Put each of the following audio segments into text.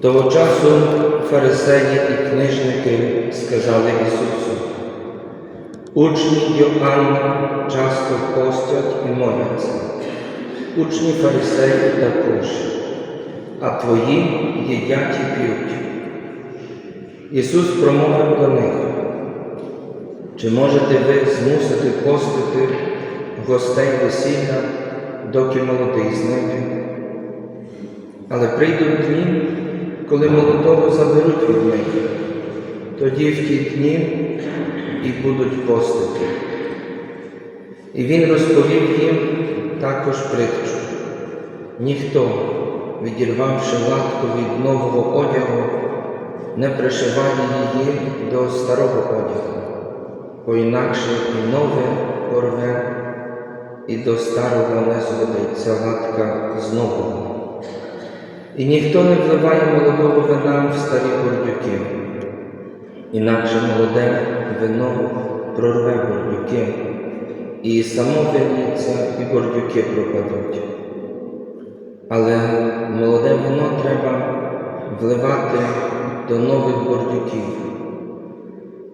Того часу фарисеї і книжники сказали Ісусу, учні Йоанна часто постять і моляться, учні фарисеїв також, а твої їдять і п'ють. Ісус промовив до них, чи можете ви змусити постити гостей весілля, доки молодий з ними? Але прийдуть дні, коли молодого заберуть від них, тоді в ті дні і будуть постити. І він розповів їм також притчу. Ніхто, відірвавши латку від нового одягу, не пришиває її до старого одягу, бо інакше і нове порве, і до старого не зводиться латка з нового. І ніхто не вливає молодого вина в старі бурдюки, інакше молоде вино прорве бурдюки, і само винється, і бордюки пропадуть. Але молоде вино треба вливати до нових бордюків.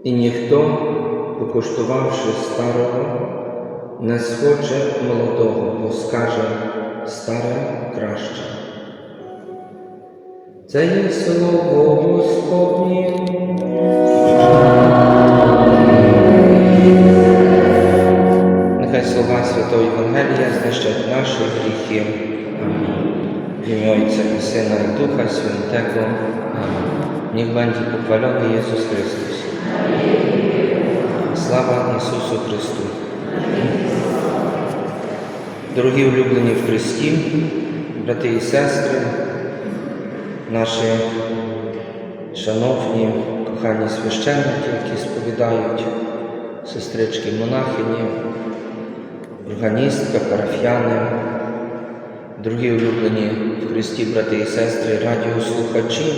І ніхто, покуштувавши старого, не схоче молодого, бо скаже старе краще. Це є слово Господнє. Нехай слова Святого Євангелія знищать наші гріхи. Амінь. Отця і Сина і Духа Святого. Амінь. Niech będzie pochwalony Jezus Chrystus. Слава Ісусу Христу. Дорогі улюблені в Христі, брати і сестри, наші шановні кохані священники, які сповідають сестрички монахині, органістка, парафіяни, дорогі улюблені в Христі, брати і сестри, радіослухачі,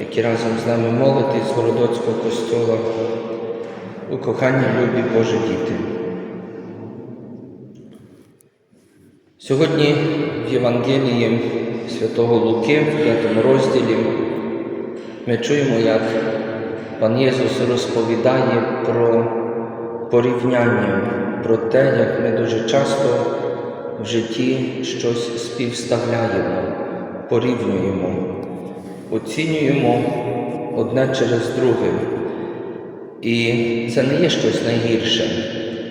які разом з нами молитесь з Городоцького костьола, у коханні любі Божі діти. Сьогодні в Євангелії святого Луки, в п'ятому розділі, ми чуємо, як пан Єсус розповідає про порівняння, про те, як ми дуже часто в житті щось співставляємо, порівнюємо, оцінюємо одне через друге. І це не є щось найгірше,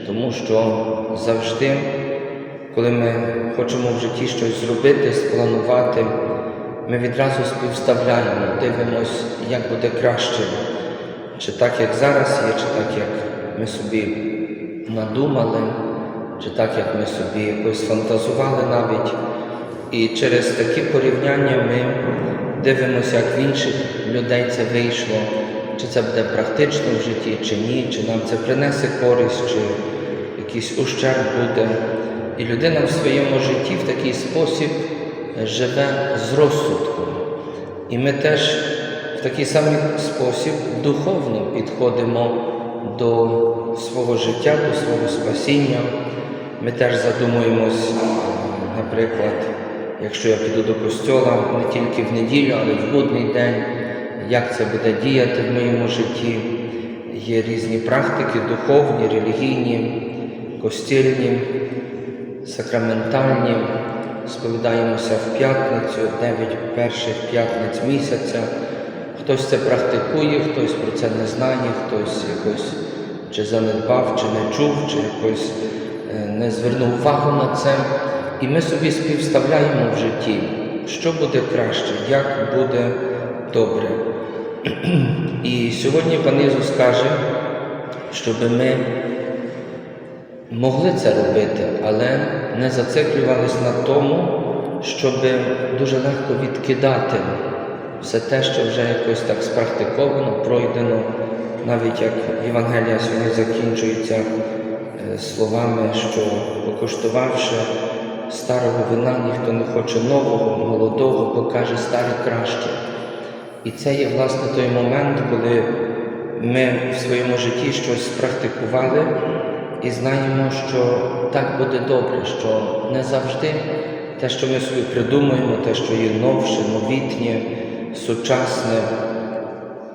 тому що завжди, коли ми хочемо в житті щось зробити, спланувати, ми відразу співставляємо, дивимось, як буде краще, чи так, як зараз є, чи так, як ми собі надумали, чи так, як ми собі якось фантазували навіть. І через такі порівняння ми дивимося, як в інших людей це вийшло, чи це буде практично в житті, чи ні, чи нам це принесе користь, чи якийсь ущерб буде. І людина в своєму житті в такий спосіб живе з розсудком. І ми теж в такий самий спосіб духовно підходимо до свого життя, до свого спасіння. Ми теж задумуємось, наприклад, якщо я піду до костьола не тільки в неділю, але й в будний день, як це буде діяти в моєму житті. Є різні практики, духовні, релігійні, костільні, сакраментальні. Сповідаємося в п'ятницю, дев'ять перших п'ятниць місяця. Хтось це практикує, хтось про це не знає, хтось якось чи занедбав, чи не чув, чи якось е, не звернув увагу на це. І ми собі співставляємо в житті, що буде краще, як буде добре. І сьогодні пан Ісус каже, щоб ми могли це робити, але не зациклювалися на тому, щоб дуже легко відкидати все те, що вже якось так спрактиковано, пройдено, навіть як Євангелія сьогодні закінчується е, словами, що покуштувавши старого вина, ніхто не хоче нового, молодого, бо каже старе краще. І це є власне той момент, коли ми в своєму житті щось спрактикували і знаємо, що так буде добре, що не завжди те, що ми собі придумуємо, те, що є новше, новітнє, сучасне,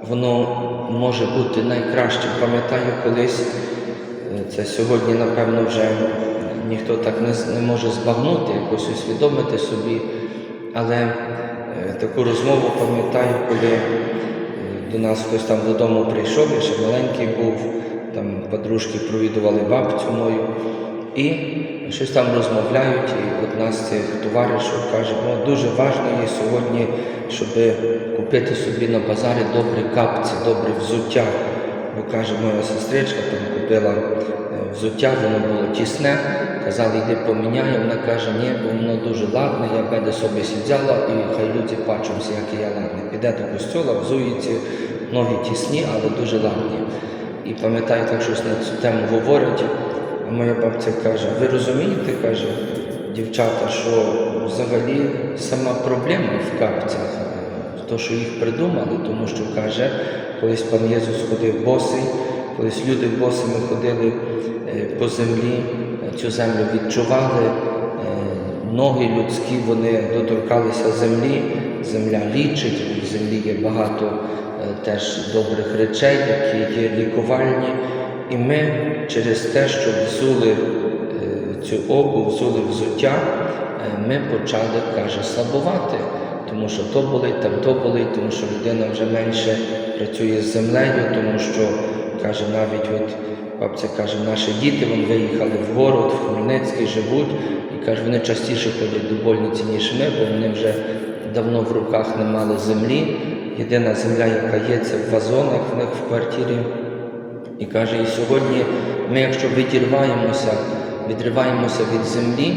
воно може бути найкращим. Пам'ятаю колись, е, це сьогодні, напевно, вже ніхто так не, не може збагнути, якось усвідомити собі, але е, таку розмову пам'ятаю, коли е, до нас хтось там додому прийшов, я ще маленький був, там подружки провідували бабцю мою, і щось там розмовляють, і одна з цих товаришів каже, ну дуже важливо є сьогодні, щоб купити собі на базарі добрі капці, добре взуття. Бо каже, моя сестричка там купила е, взуття, воно було тісне, казали, йди поміняй, вона каже, ні, бо воно дуже ладне, я беде собі взяла і хай люди бачимося, як я ладний. Піде до костюла, взується, ноги тісні, але дуже ладні. І пам'ятаю, так щось на цю тему говорять. А моя бабця каже: ви розумієте, каже, дівчата, що взагалі сама проблема в капцях, то, що їх придумали, тому що каже, колись пан Єсус ходив босий, колись люди босими ходили е, по землі, цю землю відчували, е, ноги людські вони доторкалися землі, земля лічить, в землі є багато теж добрих речей, які є лікувальні. І ми через те, що взули е, цю обув, взули взуття, е, ми почали, каже, слабувати. Тому що то болить, там то болить, тому що людина вже менше працює з землею, тому що, каже, навіть от бабця каже, наші діти вони виїхали в город, в Хмельницький живуть, і каже, вони частіше ходять до больниці, ніж ми, бо вони вже давно в руках не мали землі. Єдина земля, яка є, це в вазонах в них в квартирі. І каже, і сьогодні ми, якщо відірваємося, відриваємося від землі,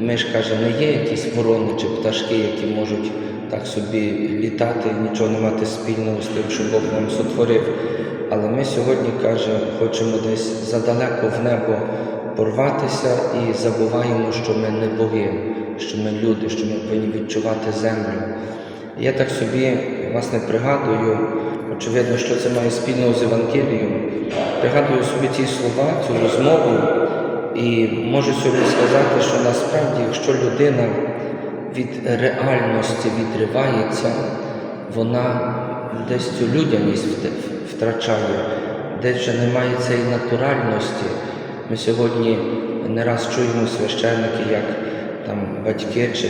ми ж каже, не є якісь ворони чи пташки, які можуть так собі літати нічого не мати спільного з тим, що Бог нам сотворив. Але ми сьогодні, каже, хочемо десь задалеко в небо порватися і забуваємо, що ми не боги, що ми люди, що ми повинні відчувати землю. Я так собі власне пригадую, очевидно, що це має спільного з Евангелієм. Пригадую собі ці слова, цю розмову, і можу сьогодні сказати, що насправді, якщо людина від реальності відривається, вона десь цю людяність втрачає, десь вже немає цієї натуральності. Ми сьогодні не раз чуємо священники, як там батьки чи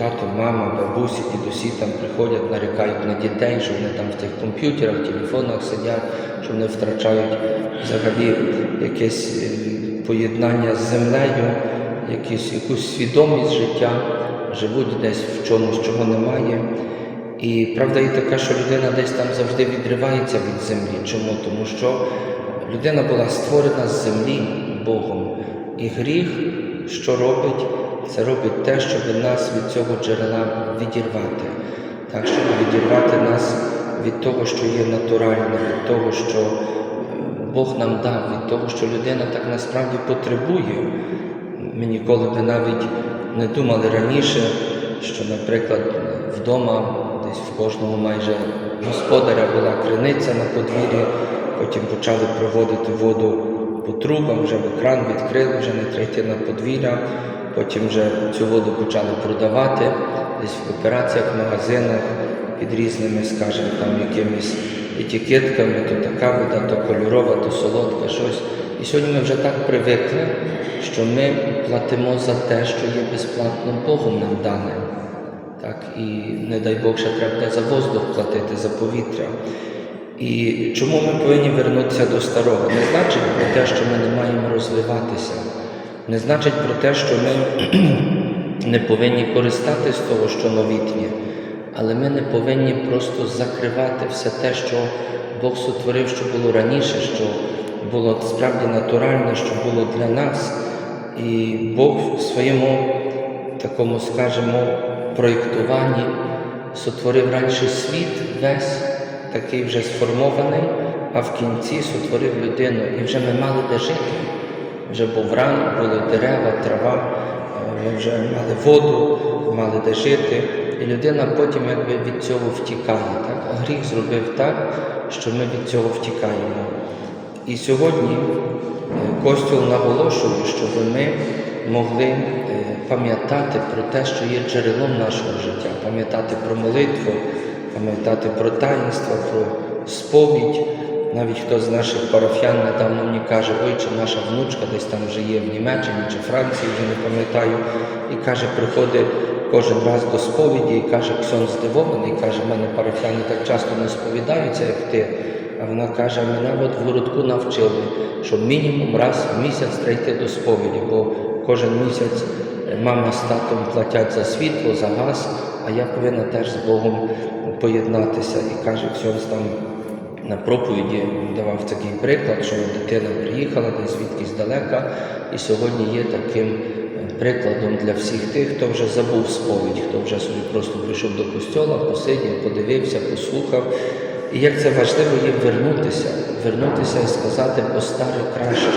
тато, мама, бабусі, дідусі там приходять, нарікають на дітей, що вони там в тих комп'ютерах, телефонах сидять, що вони втрачають взагалі якесь е, поєднання з землею, якісь, якусь свідомість життя, живуть десь в чомусь, чого немає. І правда є така, що людина десь там завжди відривається від землі. Чому? Тому що людина була створена з землі Богом. І гріх, що робить, це робить те, щоб нас від цього джерела відірвати. Так, щоб відірвати нас від того, що є натуральне, від того, що е, Бог нам дав, від того, що людина так насправді потребує. Ми ніколи би навіть не думали раніше, що, наприклад, вдома десь в кожному майже господаря була криниця на подвір'ї, потім почали проводити воду по трубам, вже бо кран відкрили, вже не треба подвір'я, потім вже цю воду почали продавати десь в коопераціях, в магазинах під різними, скажімо, там якимись етикетками, то така вода, то кольорова, то солодка, щось. І сьогодні ми вже так привикли, що ми платимо за те, що є безплатно Богом нам дане. Так, і не дай Бог, ще треба за воздух платити, за повітря. І чому ми повинні вернутися до старого? Не значить про те, що ми не маємо розвиватися, не значить про те, що ми не повинні користатись того, що новітнє, але ми не повинні просто закривати все те, що Бог сотворив, що було раніше, що було справді натуральне, що було для нас. І Бог в своєму такому, скажімо, проєктуванні сотворив раніше світ весь такий вже сформований, а в кінці сотворив людину. І вже ми мали де жити. Вже був ран, були дерева, трава, ми вже мали воду, мали де жити. І людина потім якби від цього втікає. Так? А гріх зробив так, що ми від цього втікаємо. І сьогодні е, Костюл наголошує, щоб ми могли е, пам'ятати про те, що є джерелом нашого життя, пам'ятати про молитву, пам'ятати про таїнство, про сповідь. Навіть хто з наших парафіян недавно мені каже, ой, чи наша внучка десь там вже є в Німеччині чи Франції, вже не пам'ятаю, і каже, приходить кожен раз до сповіді і каже, Ксон здивований, каже, в мене парафіяни так часто не сповідаються, як ти. А вона каже, мене от в городку навчили, що мінімум раз в місяць треба до сповіді, бо кожен місяць е, мама з татом платять за світло, за газ, а я повинна теж з Богом поєднатися. І каже, Ксьонс там на проповіді давав такий приклад, що дитина приїхала десь звідкись далека, і сьогодні є таким е, прикладом для всіх тих, хто вже забув сповідь, хто вже собі просто прийшов до костьола, посидів, подивився, послухав. І як це важливо є вернутися, вернутися і сказати, бо старе краще.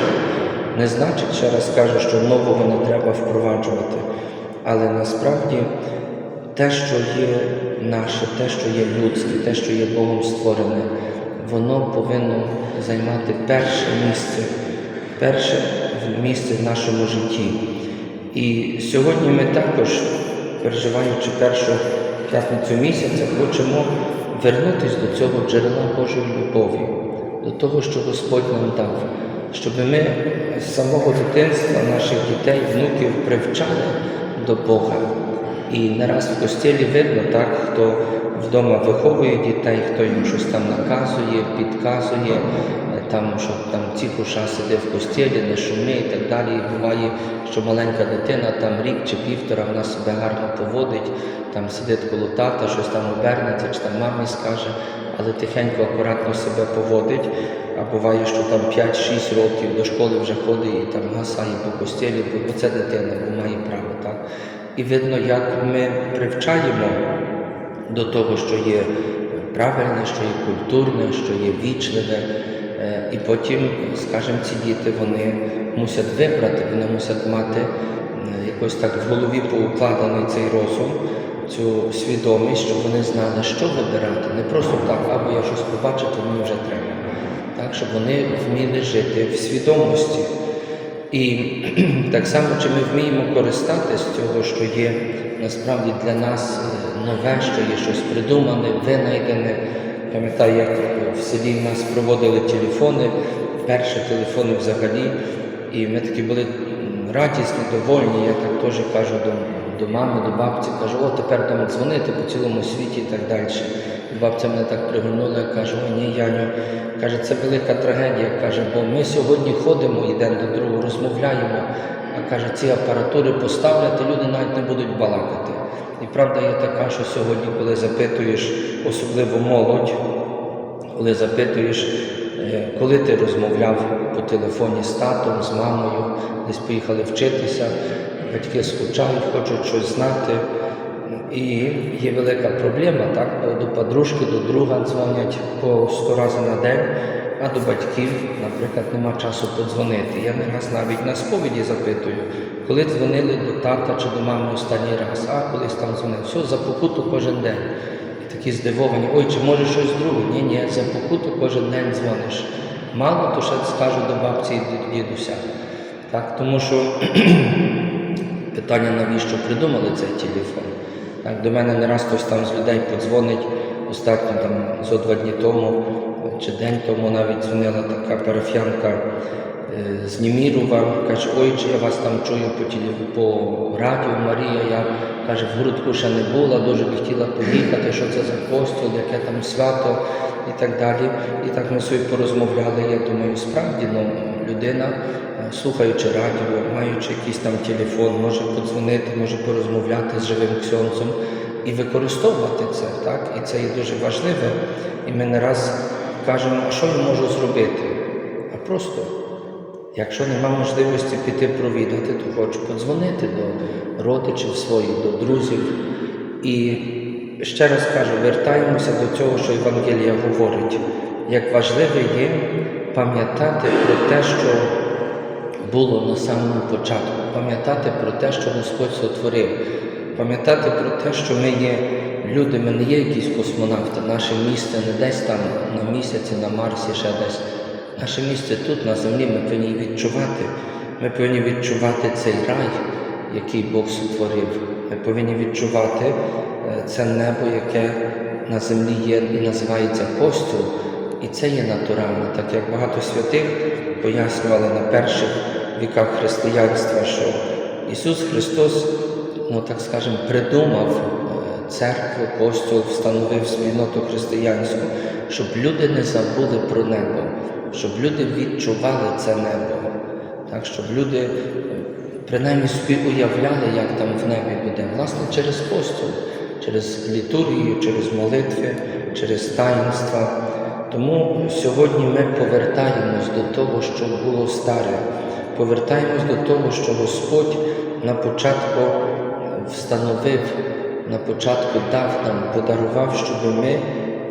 Не значить, ще раз кажу, що нового не треба впроваджувати. Але насправді те, що є наше, те, що є людське, те, що є Богом створене, воно повинно займати перше місце, перше місце в нашому житті. І сьогодні ми також, переживаючи першу п'ятницю місяця, хочемо вернутися до цього джерела Божої любові, до того, що Господь нам дав, щоб ми з самого дитинства наших дітей, внуків привчали до Бога. І не раз в костілі видно, так, хто вдома виховує дітей, хто їм щось там наказує, підказує, е, там, що там тихо сиди в костілі, не шуми і так далі. І буває, що маленька дитина там рік чи півтора вона себе гарно поводить, там сидить коло тата, щось там обернеться, чи там мамі скаже, але тихенько, акуратно себе поводить. А буває, що там 5-6 років до школи вже ходить і там гасає по костілі, бо це дитина, бо має право. так. І видно, як ми привчаємо до того, що є правильне, що є культурне, що є вічливе. Е, І потім, скажімо, ці діти вони мусять вибрати, вони мусять мати е, якось так в голові поукладений цей розум, цю свідомість, щоб вони знали, що вибирати. Не просто так, або я щось побачив, то мені вже треба. Так, щоб вони вміли жити в свідомості. І так само, чи ми вміємо користатись цього, що є насправді для нас е, нове, що є щось придумане, винайдене. Пам'ятаю, як в селі в нас проводили телефони, перші телефони взагалі, і ми такі були радісні, довольні. Я так теж кажу до, до мами, до бабці, кажу, о, тепер будемо дзвонити по цілому світі і так далі. Бабця мене так пригорнула, я кажу, о, ні, Яню, каже, це велика трагедія. Каже, бо ми сьогодні ходимо, йдемо до другого, розмовляємо, а каже, ці апаратури поставлять, люди навіть не будуть балакати. І правда є така, що сьогодні, коли запитуєш, особливо молодь, коли запитуєш, е, коли ти розмовляв по телефоні з татом, з мамою, десь поїхали вчитися, батьки скучають, хочуть щось знати. І є велика проблема, так? До подружки, до друга дзвонять по 100 разів на день, а до батьків, наприклад, нема часу подзвонити. Я не раз навіть на сповіді запитую, коли дзвонили до тата чи до мами останній раз, а колись там дзвонив. Все, за покуту кожен день. І такі здивовані, ой, чи може щось друге? Ні, ні, за покуту кожен день дзвониш. Мало, то ще скажу до бабці і до дідуся. Так, тому що питання, навіщо придумали цей телефон. До мене не раз хтось там з людей подзвонить, остатньо там зо два дні тому чи день тому навіть дзвонила така парафіянка е, з Німірова, каже, ой, чи я вас там чую по, теле, по радіо, Марія, я каже, в Грудку ще не була, дуже би хотіла поїхати, що це за костюл, яке там свято і так далі. І так ми собі порозмовляли. Я думаю, справді ну, людина, е, слухаючи радіо, маючи якийсь там телефон, може подзвонити, може порозмовляти з живим ксьонцем і використовувати це. Так? І це є дуже важливе. І ми не раз кажемо, а що я можу зробити? А просто, якщо нема можливості піти провідати, то хочу подзвонити до родичів своїх, до друзів. І ще раз кажу, вертаємося до цього, що Євангелія говорить, як важливо є пам'ятати про те, що було на самому початку. Пам'ятати про те, що Господь сотворив, пам'ятати про те, що ми є люди, ми не є якісь космонавти, наше місце не десь там на місяці, на Марсі, ще десь. Наше місце тут, на землі, ми повинні відчувати. Ми повинні відчувати цей рай, який Бог сотворив. Ми повинні відчувати е, це небо, яке на землі є і називається постіл. І це є натурально, так як багато святих пояснювали на перших віках християнства, що Ісус Христос, ну так скажемо, придумав е, церкву, костюл, встановив спільноту християнську, щоб люди не забули про небо, щоб люди відчували це небо, так, щоб люди е, принаймні собі уявляли, як там в небі буде, власне, через костюл, через літургію, через молитви, через таїнства. Тому сьогодні ми повертаємось до того, що було старе, повертаємось до того, що Господь на початку встановив, на початку дав нам, подарував, щоб ми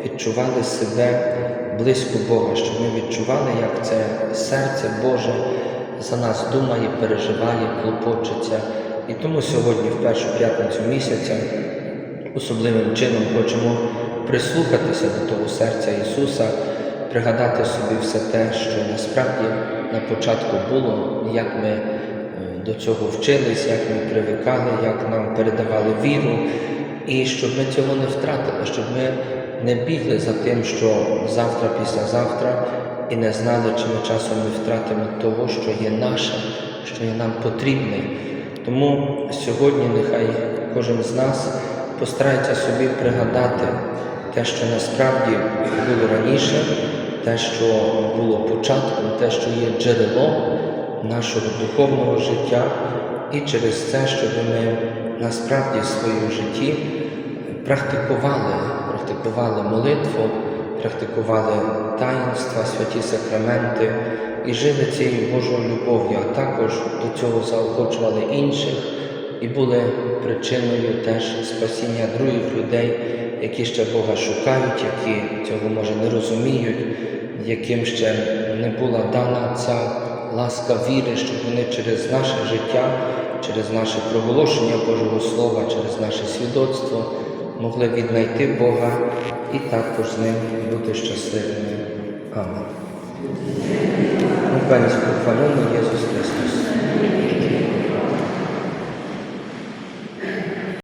відчували себе близько Бога, щоб ми відчували, як це серце Боже за нас думає, переживає, клопочеться. І тому сьогодні, в першу п'ятницю місяця, особливим чином хочемо прислухатися до того серця Ісуса, пригадати собі все те, що насправді на початку було, як ми е, до цього вчились, як ми привикали, як нам передавали віру, і щоб ми цього не втратили, щоб ми не бігли за тим, що завтра, післязавтра, і не знали, чи ми часом не втратимо того, що є наше, що є нам потрібне. Тому сьогодні нехай кожен з нас постарається собі пригадати те, що насправді було раніше, те, що було початком, те, що є джерелом нашого духовного життя, і через це, щоб ми насправді в своєму житті практикували, практикували молитву, практикували таїнства, святі сакраменти і жили цією Божою любов'ю, а також до цього заохочували інших і були причиною теж спасіння других людей, які ще Бога шукають, які цього може не розуміють, яким ще не була дана ця ласка віри, щоб вони через наше життя, через наше проголошення Божого Слова, через наше свідоцтво могли віднайти Бога і також з ним бути щасливими. Амен. Українську хвалюємо Ісус Христос.